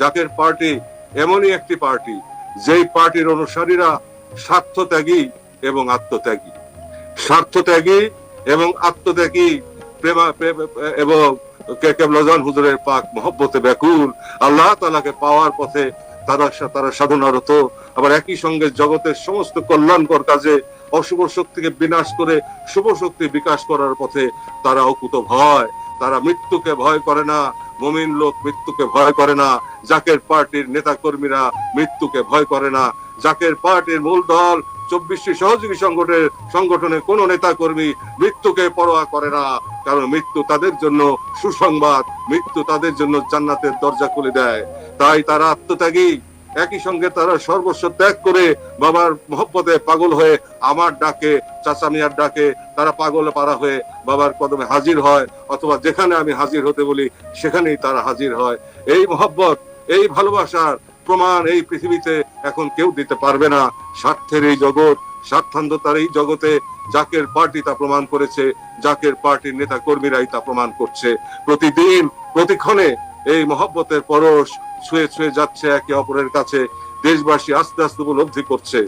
Zaker party এমনই একটি party, যেই পার্টির অনুসারীরা স্বার্থত্যাগী এবং আত্মত্যাগী। স্বার্থত্যাগী এবং আত্মত্যাগী প্রেমা এবং কেবলাজান হুজুরের পাক মহব্বতে ব্যাকুল। আল্লাহ তালাকে পাওয়ার পথে তারা তারা সাধনারত। আবার একই সঙ্গে জগতের সমস্ত কল্যাণকর কাজে অশুভ শক্তিকে বিনাশ করে শুভ শক্তি বিকাশ করার পথে তারা অকুত ভয় তারা মৃত্যুকে ভয় করে না। মমিন লোক মৃত্যুকে ভয় করে না, জাকের পার্টির নেতা কর্মীরা মৃত্যুকে ভয় করে না। জাকের পার্টির মূল দল চব্বিশটি সহযোগী সংগঠনের সংগঠনের কোন নেতা কর্মী মৃত্যুকে পরোয়া করে না, কারণ মৃত্যু তাদের জন্য সুসংবাদ, মৃত্যু তাদের জন্য জান্নাতের দরজা খুলে দেয়। তাই তারা আত্মত্যাগী। একই সঙ্গে তারা সর্বস্ব ত্যাগ করে বাবার মহব্বতে পাগল হয়ে আমার ডাকে, চাচা মিয়ার ডাকে, তারা পাগল পারা হয়ে বাবার কদমে হাজির হয়, অথবা যেখানে আমি হাজির হতে বলি, সেখানেই তারা হাজির হয়। এই মহব্বত, এই ভালোবাসার প্রমাণ এই পৃথিবীতে এখন কেউ দিতে পারবে না। স্বার্থের এই জগৎ, স্বার্থান্ধতার এই জগতে জাকের পার্টি তা প্রমাণ করেছে, জাকের পার্টির নেতা কর্মীরাই তা প্রমাণ করছে। প্রতিদিন, প্রতিক্ষণে এই মহব্বতের পরশ ছুঁয়ে ছুঁয়ে যাচ্ছে একে অপরের কাছে। দেশবাসী আস্তে আস্তে উপলব্ধি করছে।